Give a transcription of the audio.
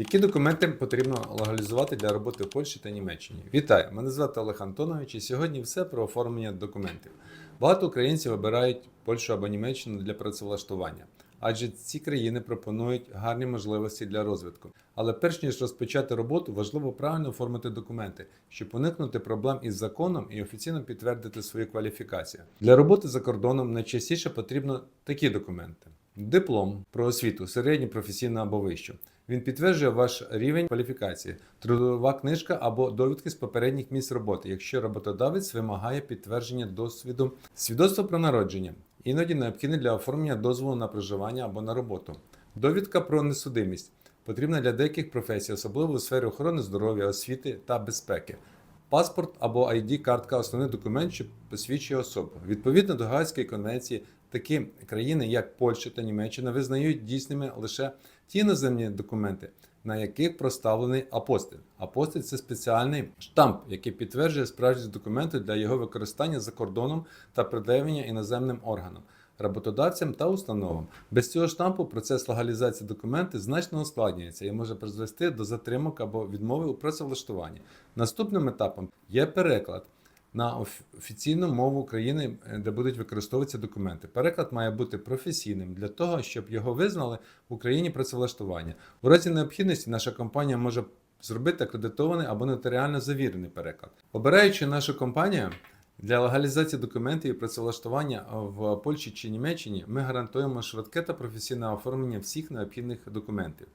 Які документи потрібно легалізувати для роботи в Польщі та Німеччині? Вітаю! Мене звати Олег Антонович і сьогодні все про оформлення документів. Багато українців обирають Польщу або Німеччину для працевлаштування, адже ці країни пропонують гарні можливості для розвитку. Але перш ніж розпочати роботу, важливо правильно оформити документи, щоб уникнути проблем із законом і офіційно підтвердити свою кваліфікацію. Для роботи за кордоном найчастіше потрібно такі документи: диплом про освіту, середню професійну або вищу. Він підтверджує ваш рівень кваліфікації, трудова книжка або довідки з попередніх місць роботи, якщо роботодавець вимагає підтвердження досвіду, свідоцтво про народження, іноді необхідне для оформлення дозволу на проживання або на роботу, довідка про несудимість, потрібна для деяких професій, особливо у сфері охорони здоров'я, освіти та безпеки. Паспорт або ID-картка основний документ, що посвідчує особу. Відповідно до Гаазької конвенції, такі країни, як Польща та Німеччина, визнають дійсними лише ті іноземні документи, на яких проставлений апостиль. Апостиль це спеціальний штамп, який підтверджує справжність документу для його використання за кордоном та пред'явлення іноземним органам. Роботодавцям та установам без цього штампу процес легалізації документів значно ускладнюється і може призвести до затримок або відмови у працевлаштуванні. Наступним етапом є переклад на офіційну мову країни, е, де будуть використовуватися документи. Переклад має бути професійним для того, щоб його визнали в Україні працевлаштування. У разі необхідності наша компанія може зробити акредитований або нотаріально завірений переклад. Обираючи нашу компанію. Для легалізації документів і працевлаштування в Польщі чи Німеччині ми гарантуємо швидке та професійне оформлення всіх необхідних документів.